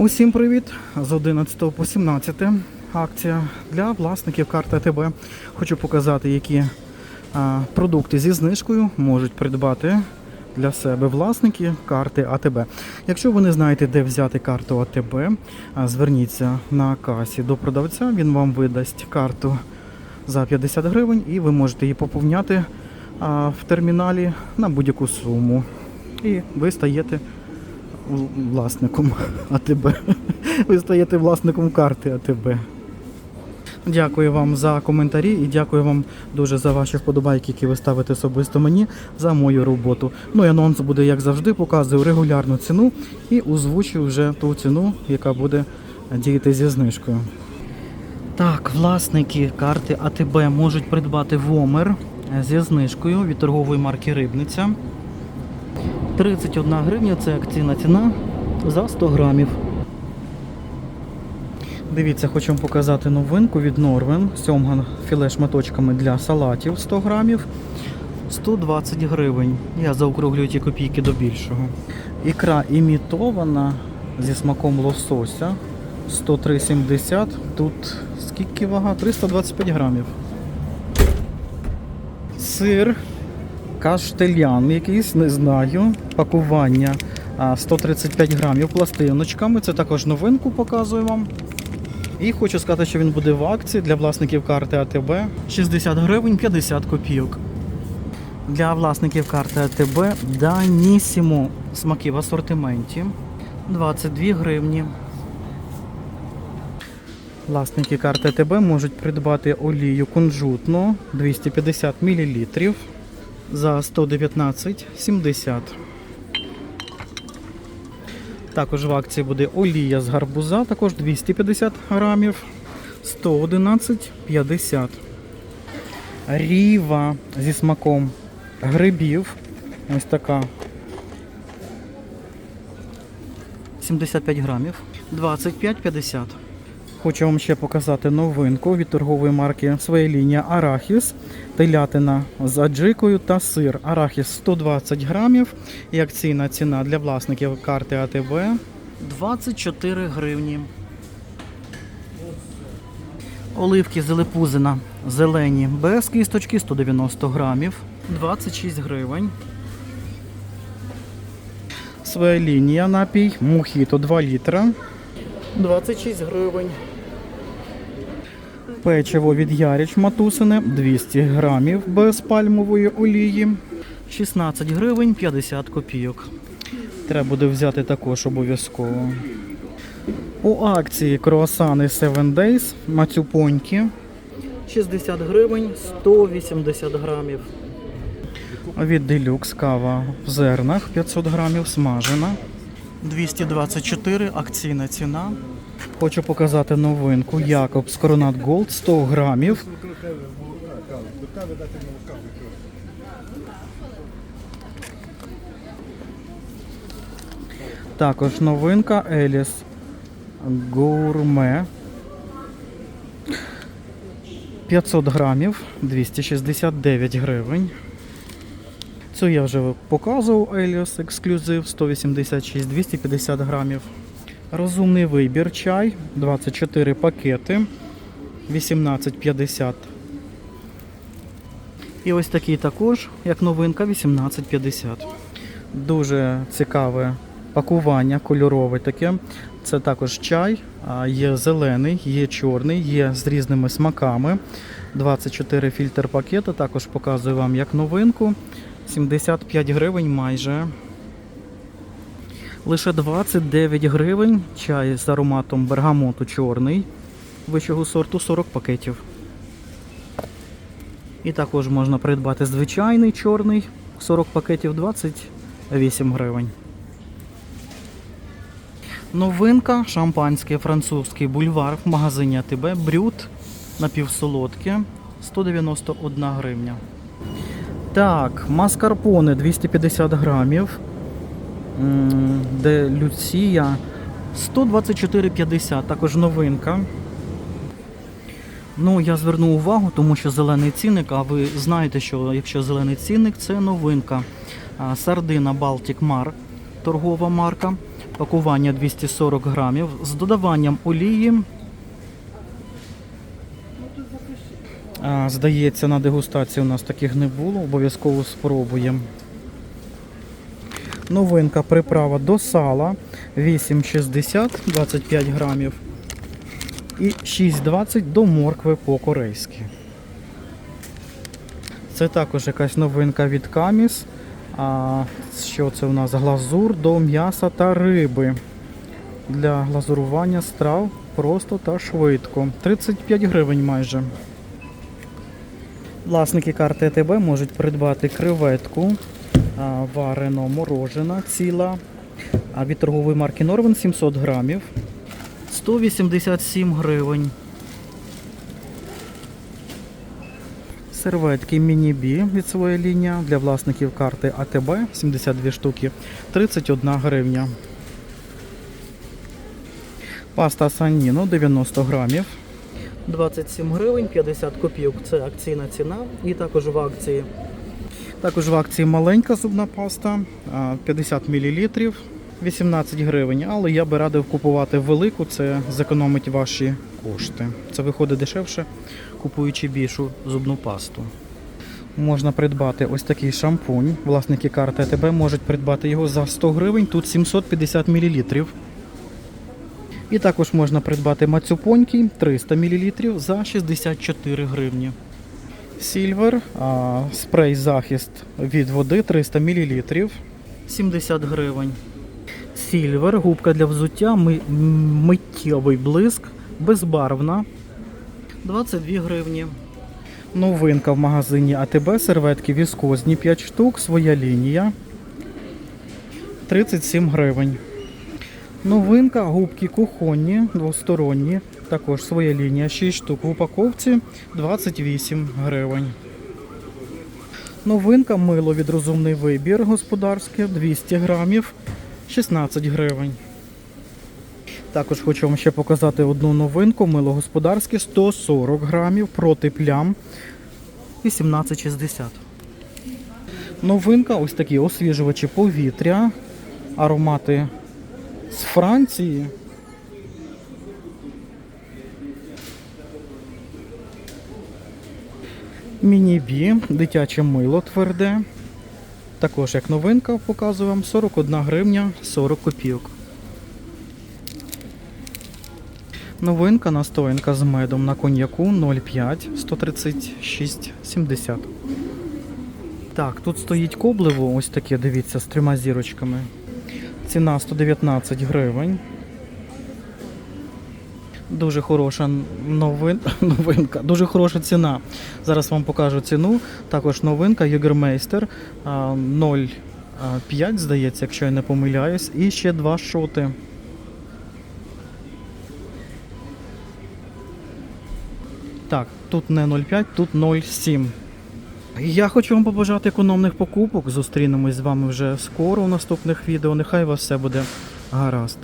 Усім привіт! З 11 по 17 акція для власників карти АТБ. Хочу показати, які а, продукти зі знижкою можуть придбати для себе власники карти АТБ. Якщо ви не знаєте, де взяти карту АТБ, а, зверніться на касі до продавця, він вам видасть карту за 50 гривень і ви можете її поповняти а, в терміналі на будь-яку суму. І ви стаєте власником АТБ. Ви стаєте власником карти АТБ. Дякую вам за коментарі і дякую вам дуже за ваші вподобайки, які ви ставите особисто мені за мою роботу. Ну і анонс буде, як завжди, показую регулярну ціну і озвучую вже ту ціну, яка буде діяти зі знижкою. Так, власники карти АТБ можуть придбати Вомер зі знижкою від торгової марки Рибниця. 31 гривня це акційна ціна за 100 грамів. Дивіться, хочу вам показати новинку від Норвен. Сьомга філе шматочками для салатів 100 грамів. 120 гривень. Я заокруглюю ті копійки до більшого. Ікра імітована зі смаком лосося. 103,70. Тут скільки вага? 325 грамів. Сир каштельян якийсь, не знаю. Пакування 135 грамів пластиночками. Це також новинку показую вам. І хочу сказати, що він буде в акції для власників карти АТБ 60 гривень 50 копійок. Для власників карти АТБ Данісімо смаки в асортименті 22 гривні. Власники карти АТБ можуть придбати олію кунжутну 250 мл за 119,70. Також в акції буде олія з гарбуза, також 250 грамів, 111,50. Ріва зі смаком грибів. Ось така. 75 грамів, 25,50. Хочу вам ще показати новинку від торгової марки своя лінія Арахіс, телятина з аджикою та сир. Арахіс 120 грамів і акційна ціна для власників карти АТБ 24 гривні. Оливки Зелепузина зелені без кісточки 190 грамів, 26 гривень. Своя лінія напій, мухіто 2 літра, 26 гривень. Печиво від Яріч Матусине 200 грамів без пальмової олії. 16 гривень 50 копійок. Треба буде взяти також обов'язково. У акції круасани 7 Days мацюпоньки 60 гривень 180 грамів. Від Deluxe кава в зернах 500 грамів смажена. 224 акційна ціна. Хочу показати новинку Якобс Коронат Голд 100 грамів. Також новинка Еліс Гурме 500 грамів 269 гривень. Цю я вже показував Еліос ексклюзив 186 250 грамів. Розумний вибір чай 24 пакети 18,50. І ось такий також, як новинка, 18,50. Дуже цікаве пакування, кольорове таке. Це також чай, є зелений, є чорний, є з різними смаками. 24 фільтр пакета. Також показую вам як новинку. 75 гривень майже. Лише 29 гривень. Чай з ароматом бергамоту чорний. Вищого сорту 40 пакетів. І також можна придбати звичайний чорний 40 пакетів 28 гривень. Новинка шампанське французький бульвар в магазині АТБ Брют напівсолодке 191 гривня. Так, маскарпоне 250 грамів. Де Люція 124,50, також новинка. Ну, я зверну увагу, тому що зелений цінник, а ви знаєте, що якщо зелений цінник, це новинка. Сардина Baltic Mar, торгова марка. Пакування 240 грамів з додаванням олії. А, здається, на дегустації у нас таких не було. Обов'язково спробуємо. Новинка приправа до сала 8,60 25 грамів. І 6,20 до моркви по-корейськи. Це також якась новинка від Каміс. А, що це у нас? Глазур до м'яса та риби. Для глазурування страв просто та швидко. 35 гривень майже. Власники карти АТБ можуть придбати креветку варено морожена ціла. А від торгової марки Норвен 700 грамів. 187 гривень. Серветки міні-бі від своєї лінії для власників карти АТБ 72 штуки 31 гривня. Паста Саніно 90 грамів. 27 гривень 50 копійок. Це акційна ціна. І також в акції. Також в акції маленька зубна паста 50 мл 18 гривень. Але я би радив купувати велику, це зекономить ваші кошти. Це виходить дешевше, купуючи більшу зубну пасту. Можна придбати ось такий шампунь. Власники карти АТБ можуть придбати його за 100 гривень, тут 750 мл. І також можна придбати мацюпонький 300 мл за 64 гривні. Сільвер, спрей захист від води 300 мл 70 гривень. Сільвер, губка для взуття, миттєвий блиск, безбарвна 22 гривні. Новинка в магазині АТБ, серветки віскозні 5 штук, своя лінія 37 гривень. Новинка, губки кухонні, двосторонні, також своя лінія 6 штук в упаковці 28 гривень. Новинка мило від розумний вибір господарське 200 грамів 16 гривень. Також хочу вам ще показати одну новинку. Мило господарське 140 грамів проти плям 18,60. Новинка ось такі освіжувачі повітря, аромати з Франції. Міні-бі, дитяче мило тверде. Також як новинка показую вам 41 гривня 40 копійок. Новинка настоянка з медом на коньяку 0,5 136,70. Так, тут стоїть коблево, ось таке, дивіться, з трьома зірочками. Ціна 119 гривень. Дуже хороша новин... новинка, дуже хороша ціна. Зараз вам покажу ціну. Також новинка Югермейстер 0,5, здається, якщо я не помиляюсь. І ще два шоти. Так, тут не 0,5, тут 0,7. Я хочу вам побажати економних покупок. Зустрінемось з вами вже скоро у наступних відео. Нехай у вас все буде гаразд.